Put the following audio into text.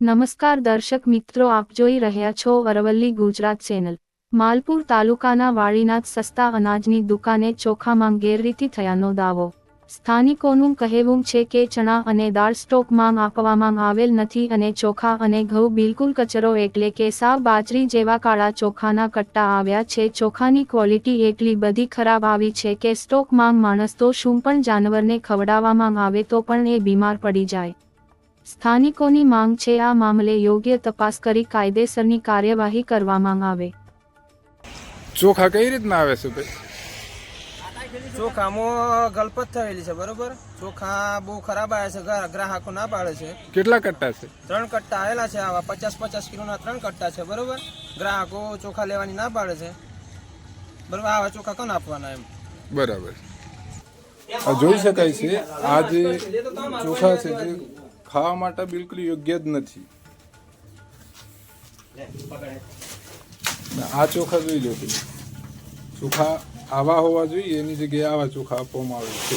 નમસ્કાર દર્શક મિત્રો, આપ જોઈ રહ્યા છો અરવલ્લી ગુજરાત ચેનલ. માલપુર તાલુકાના વાળીનાથ સસ્તા અનાજની દુકાને ચોખામાં ગેરરીતિ થયાનો દાવો. સ્થાનિકોનું કહેવું છે કે ચણા અને દાળ સ્ટોકમાં આપવામાં આવેલ નથી અને ચોખા અને ઘઉં બિલકુલ કચરો એટલે કે સાવ બાજરી જેવા કાળા ચોખાના કટ્ટા આવ્યા છે. ચોખાની ક્વોલિટી એટલી બધી ખરાબ આવી છે કે સ્ટોકમાં માણસ તો શું પણ જાનવરને ખવડાવવામાં આવે તો પણ એ બીમાર પડી જાય. સ્થાનિકોની માંગ છે આ મામલે યોગ્ય તપાસ કરી કાયદેસરની કાર્યવાહી કરવામાં આવે. ચોખા કઈ રીતના આવે છે ભાઈ ચોખામાં ગલપત થયેલી છે બરોબર? ચોખા બહુ ખરાબ આવે છે ગ્રાહકો ના પાડે છે. કેટલા કટ્ટા છે? ત્રણ કટ્ટા આવેલા છે આવા પચાસ પચાસ કિલોના ત્રણ કટ્ટા છે બરોબર? ગ્રાહકો ચોખા લેવાની ના પાડે છે. બરોબર આવા ચોખા કોણ આપવાના એમ? બરાબર. જોઈ શકાય છે આ જે ચોખા છે જે ખાવા માટે બિલકુલ યોગ્ય જ નથી. આ ચોખા જોઈ લો ચોખા આવા હોવા જોઈએ એની જગ્યાએ આવા ચોખા આપવામાં આવે છે.